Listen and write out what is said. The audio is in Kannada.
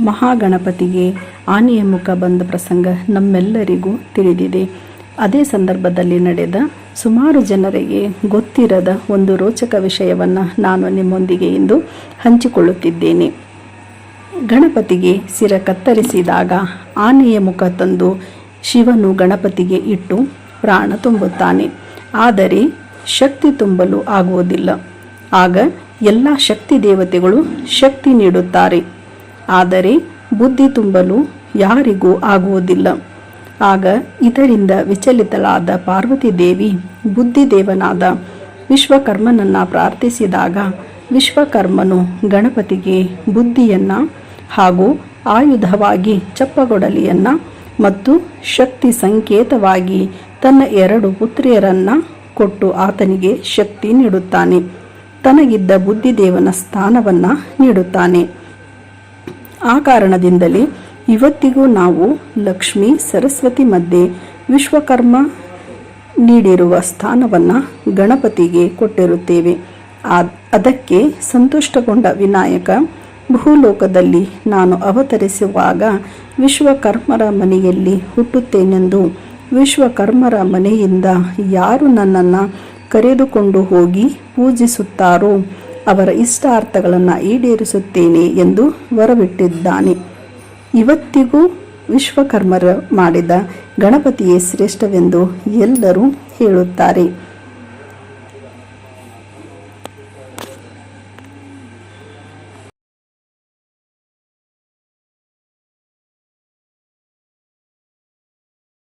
ಮಹಾಗಣಪತಿಗೆ ಆನೆಯ ಮುಖ ಬಂದ ಪ್ರಸಂಗ ನಮ್ಮೆಲ್ಲರಿಗೂ ತಿಳಿದಿದೆ. ಅದೇ ಸಂದರ್ಭದಲ್ಲಿ ನಡೆದ ಸುಮಾರು ಜನರಿಗೆ ಗೊತ್ತಿರದ ಒಂದು ರೋಚಕ ವಿಷಯವನ್ನು ನಾನು ನಿಮ್ಮೊಂದಿಗೆ ಇಂದು ಹಂಚಿಕೊಳ್ಳುತ್ತಿದ್ದೇನೆ. ಗಣಪತಿಗೆ ಸಿರ ಕತ್ತರಿಸಿದಾಗ ಆನೆಯ ಮುಖ ತಂದು ಶಿವನು ಗಣಪತಿಗೆ ಇಟ್ಟು ಪ್ರಾಣ ತುಂಬುತ್ತಾನೆ. ಆದರೆ ಶಕ್ತಿ ತುಂಬಲು ಆಗುವುದಿಲ್ಲ. ಆಗ ಎಲ್ಲ ಶಕ್ತಿ ದೇವತೆಗಳು ಶಕ್ತಿ ನೀಡುತ್ತಾರೆ. ಆದರೆ ಬುದ್ಧಿ ತುಂಬಲು ಯಾರಿಗೂ ಆಗುವುದಿಲ್ಲ. ಆಗ ಇದರಿಂದ ವಿಚಲಿತಳಾದ ಪಾರ್ವತಿ ದೇವಿ ಬುದ್ಧಿದೇವನಾದ ವಿಶ್ವಕರ್ಮನನ್ನು ಪ್ರಾರ್ಥಿಸಿದಾಗ ವಿಶ್ವಕರ್ಮನು ಗಣಪತಿಗೆ ಬುದ್ಧಿಯನ್ನು ಹಾಗೂ ಆಯುಧವಾಗಿ ಚಪ್ಪಗೊಡಲಿಯನ್ನು ಮತ್ತು ಶಕ್ತಿ ಸಂಕೇತವಾಗಿ ತನ್ನ ಎರಡು ಪುತ್ರಿಯರನ್ನು ಕೊಟ್ಟು ಆತನಿಗೆ ಶಕ್ತಿ ನೀಡುತ್ತಾನೆ. ತನಗಿದ್ದ ಬುದ್ಧಿದೇವನ ಸ್ಥಾನವನ್ನ ನೀಡುತ್ತಾನೆ. ಆ ಕಾರಣದಿಂದಲೇ ಇವತ್ತಿಗೂ ನಾವು ಲಕ್ಷ್ಮಿ ಸರಸ್ವತಿ ಮಧ್ಯೆ ವಿಶ್ವಕರ್ಮ ನೀಡಿರುವ ಸ್ಥಾನವನ್ನು ಗಣಪತಿಗೆ ಕೊಟ್ಟಿರುತ್ತೇವೆ. ಅದಕ್ಕೆ ಸಂತುಷ್ಟಗೊಂಡ ವಿನಾಯಕ, ಭೂಲೋಕದಲ್ಲಿ ನಾನು ಅವತರಿಸುವಾಗ ವಿಶ್ವಕರ್ಮರ ಮನೆಯಲ್ಲಿ ಹುಟ್ಟುತ್ತೇನೆಂದು, ವಿಶ್ವಕರ್ಮರ ಮನೆಯಿಂದ ಯಾರು ನನ್ನನ್ನು ಕರೆದುಕೊಂಡು ಹೋಗಿ ಪೂಜಿಸುತ್ತಾರೋ, ಅವರ ಇಷ್ಟಾರ್ಥಗಳನ್ನು ಈಡೇರಿಸುತ್ತೇನೆ ಎಂದು ಹೊರಬಿಟ್ಟಿದ್ದಾನೆ ಇವತ್ತಿಗೂ ವಿಶ್ವಕರ್ಮರ ಮಾಡಿದ ಗಣಪತಿಯೇ ಶ್ರೇಷ್ಠವೆಂದು ಎಲ್ಲರೂ ಹೇಳುತ್ತಾರೆ.